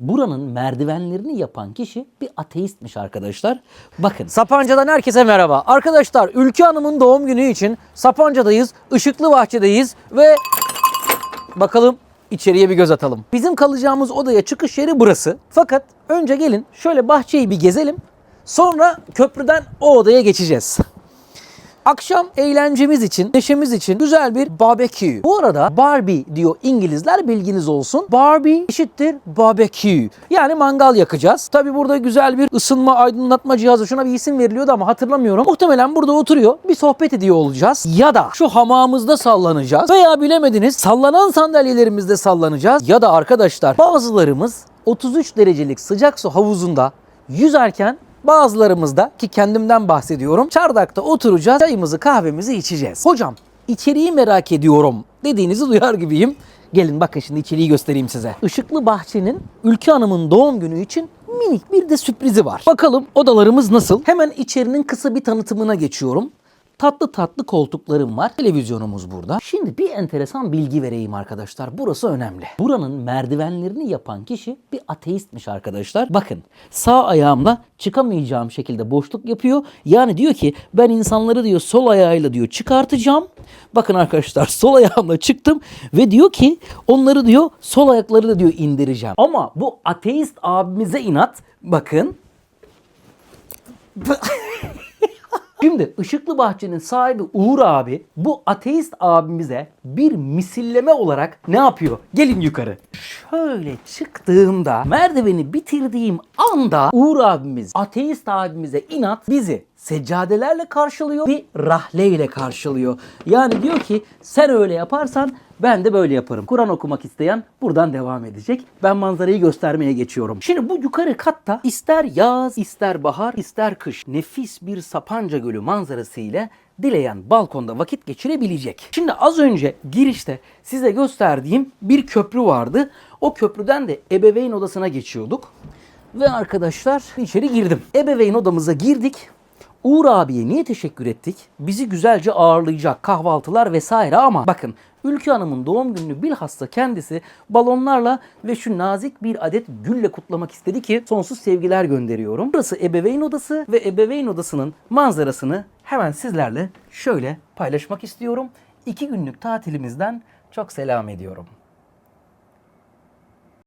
Buranın merdivenlerini yapan kişi bir ateistmiş arkadaşlar. Bakın Sapanca'dan herkese merhaba. Arkadaşlar Ülke Hanım'ın doğum günü için Sapanca'dayız, Işıklı Bahçe'deyiz ve bakalım içeriye bir göz atalım. Bizim kalacağımız odaya çıkış yeri burası. Fakat önce gelin şöyle bahçeyi bir gezelim. Sonra köprüden o odaya geçeceğiz. Akşam eğlencemiz için, neşemiz için güzel bir barbecue. Bu arada Barbie diyor İngilizler bilginiz olsun. Barbie eşittir barbecue. Yani mangal yakacağız. Tabi burada güzel bir ısınma aydınlatma cihazı şuna bir isim veriliyordu ama hatırlamıyorum. Muhtemelen burada oturuyor bir sohbet ediyor olacağız. Ya da şu hamamımızda sallanacağız. Veya bilemediniz sallanan sandalyelerimizde sallanacağız. Ya da arkadaşlar bazılarımız 33 derecelik sıcak su havuzunda yüzerken Bazılarımızda ki kendimden bahsediyorum çardakta oturacağız çayımızı kahvemizi içeceğiz. Hocam içeriği merak ediyorum dediğinizi duyar gibiyim. Gelin bakın şimdi içeriği göstereyim size. Işıklı Bahçe'nin Ülke Hanım'ın doğum günü için minik bir de sürprizi var. Bakalım odalarımız nasıl? Hemen içerinin kısa bir tanıtımına geçiyorum. Tatlı tatlı koltuklarım var. Televizyonumuz burada. Şimdi bir enteresan bilgi vereyim arkadaşlar. Burası önemli. Buranın merdivenlerini yapan kişi bir ateistmiş arkadaşlar. Bakın sağ ayağımla çıkamayacağım şekilde boşluk yapıyor. Yani diyor ki ben insanları diyor sol ayağıyla diyor çıkartacağım. Bakın arkadaşlar sol ayağımla çıktım ve diyor ki onları diyor sol ayakları da diyor indireceğim. Ama bu ateist abimize inat bakın Şimdi Işıklı Bahçe'nin sahibi Uğur abi bu ateist abimize bir misilleme olarak ne yapıyor? Gelin yukarı. Şöyle çıktığımda merdiveni bitirdiğim anda Uğur abimiz ateist abimize inat bizi seccadelerle karşılıyor bir rahleyle karşılıyor. Yani diyor ki sen öyle yaparsan ben de böyle yaparım. Kur'an okumak isteyen buradan devam edecek. Ben manzarayı göstermeye geçiyorum. Şimdi bu yukarı katta ister yaz, ister bahar, ister kış nefis bir Sapanca Gölü manzarası ile dileyen balkonda vakit geçirebilecek. Şimdi az önce girişte size gösterdiğim bir köprü vardı. O köprüden de ebeveyn odasına geçiyorduk. Ve arkadaşlar içeri girdim. Ebeveyn odamıza girdik. Uğur abiye niye teşekkür ettik? Bizi güzelce ağırlayacak kahvaltılar vesaire ama bakın Ülke Hanım'ın doğum gününü bilhassa kendisi balonlarla ve şu nazik bir adet gülle kutlamak istedi ki sonsuz sevgiler gönderiyorum. Burası ebeveyn odası ve ebeveyn odasının manzarasını hemen sizlerle şöyle paylaşmak istiyorum. İki günlük tatilimizden çok selam ediyorum.